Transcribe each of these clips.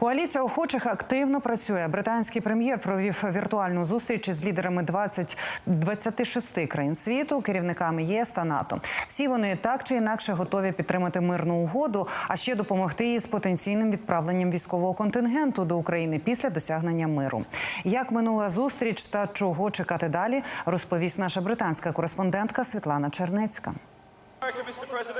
Коаліція охочих активно працює. Британський прем'єр провів віртуальну зустріч із лідерами 20, 26 країн світу, керівниками ЄС та НАТО. Всі вони так чи інакше готові підтримати мирну угоду, а ще допомогти їй з потенційним відправленням військового контингенту до України після досягнення миру. Як минула зустріч та чого чекати далі, розповість наша британська кореспондентка Світлана Чернецька.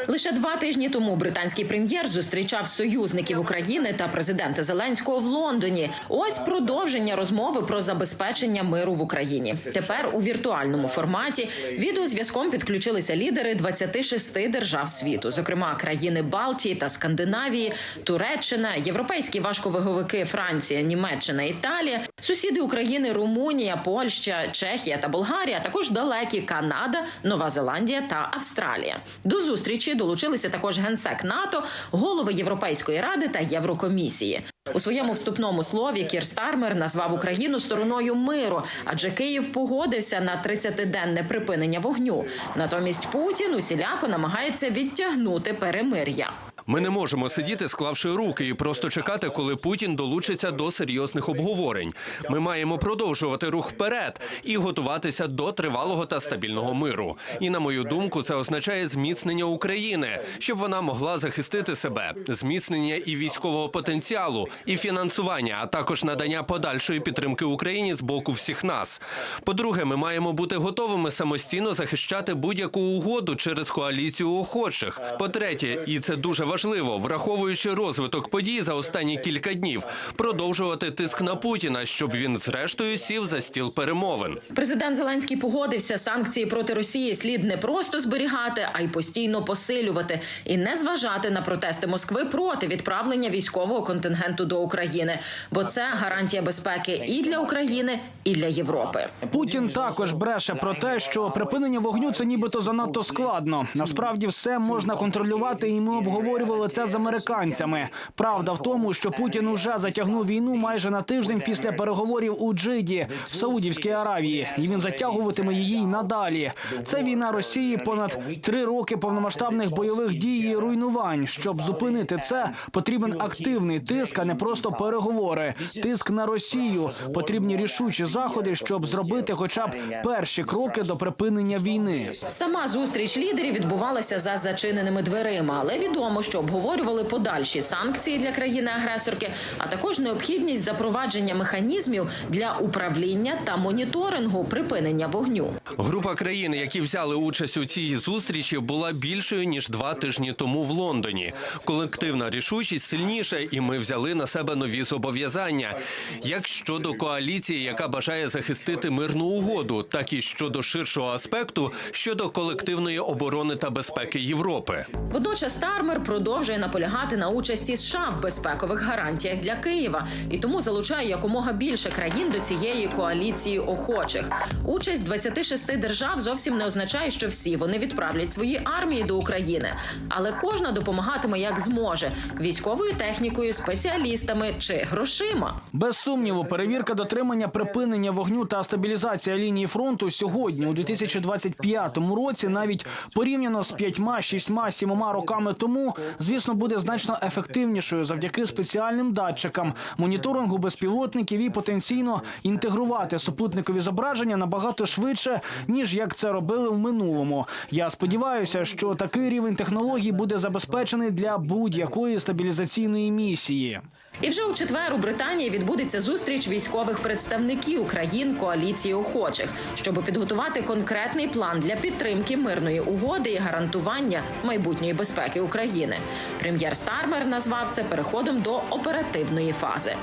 Лише два тижні тому британський прем'єр зустрічав союзників України та президента Зеленського в Лондоні. Ось продовження розмови про забезпечення миру в Україні. Тепер у віртуальному форматі відеозв'язком підключилися лідери 26 держав світу, зокрема країни Балтії та Скандинавії, Туреччина, європейські важковаговики Франція, Німеччина, Італія, сусіди України, Румунія, Польща, Чехія та Болгарія, а також далекі Канада, Нова Зеландія та Австралія. До зустрічі долучилися також генсек НАТО, голови Європейської ради та Єврокомісії. У своєму вступному слові Кір Стармер назвав Україну стороною миру, адже Київ погодився на 30-денне припинення вогню. Натомість Путін усіляко намагається відтягнути перемир'я. Ми не можемо сидіти, склавши руки, і просто чекати, коли Путін долучиться до серйозних обговорень. Ми маємо продовжувати рух вперед і готуватися до тривалого та стабільного миру. І на мою думку, це означає зміцнення України, щоб вона могла захистити себе, зміцнення і військового потенціалу, і фінансування, а також надання подальшої підтримки Україні з боку всіх нас. По-друге, ми маємо бути готовими самостійно захищати будь-яку угоду через коаліцію охочих. По-третє, і це дуже важливо, враховуючи розвиток подій за останні кілька днів, продовжувати тиск на Путіна, щоб він зрештою сів за стіл перемовин. Президент Зеленський погодився санкції проти Росії слід не просто зберігати, а й постійно посилювати і не зважати на протести Москви проти відправлення військового контингенту до України, бо це гарантія безпеки і для України, і для Європи. Путін також бреше про те, що припинення вогню це нібито занадто складно. Насправді все можна контролювати, і ми обговорювали це з американцями. Правда в тому, що Путін уже затягнув війну майже на тиждень після переговорів у Джиді в Саудівській Аравії, і він затягуватиме її й надалі. Це війна Росії понад три роки повномасштабних бойових дій і руйнувань. Щоб зупинити це, потрібен активний тиск, а не просто переговори. Тиск на Росію потрібні рішучі заходи, щоб зробити хоча б перші кроки до припинення війни. Сама зустріч лідерів відбувалася за зачиненими дверима, але відомо, що обговорювали подальші санкції для країни-агресорки, а також необхідність запровадження механізмів для управління та моніторингу припинення вогню. Група країн, які взяли участь у цій зустрічі, була більшою ніж два тижні тому в Лондоні. Колективна рішучість сильніша, і ми взяли на себе нові зобов'язання, як щодо коаліції, яка бажає захистити мирну угоду, так і щодо ширшого аспекту щодо колективної оборони та безпеки Європи. Водночас Стармер продовжує наполягати на участі США в безпекових гарантіях для Києва і тому залучає якомога більше країн до цієї коаліції охочих. Участь 26 держав зовсім не означає, що всі вони відправлять свої армії до України, але кожна допомагатиме як зможе військовою технікою, спеціалістами чи грошима. Без сумніву, перевірка дотримання припинення вогню та стабілізація лінії фронту сьогодні, у 2025 році, навіть порівняно з п'ятьма, шістьма, сімома роками тому, звісно, буде значно ефективнішою завдяки спеціальним датчикам, моніторингу безпілотників і потенційно інтегрувати супутникові зображення набагато швидше, ніж як це робили в минулому. Я сподіваюся, що такий рівень технологій буде забезпечений для будь-якої стабілізаційної місії. І вже у четвер у Британії відбудеться зустріч військових представників країн коаліції охочих, щоб підготувати конкретний план для підтримки мирної угоди і гарантування майбутньої безпеки України. Прем'єр Стармер назвав це переходом до оперативної фази.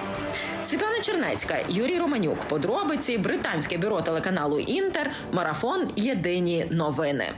Світлана Чернецька, Юрій Романюк. Подробиці британське бюро телеканалу Інтер. Марафон Єдині новини.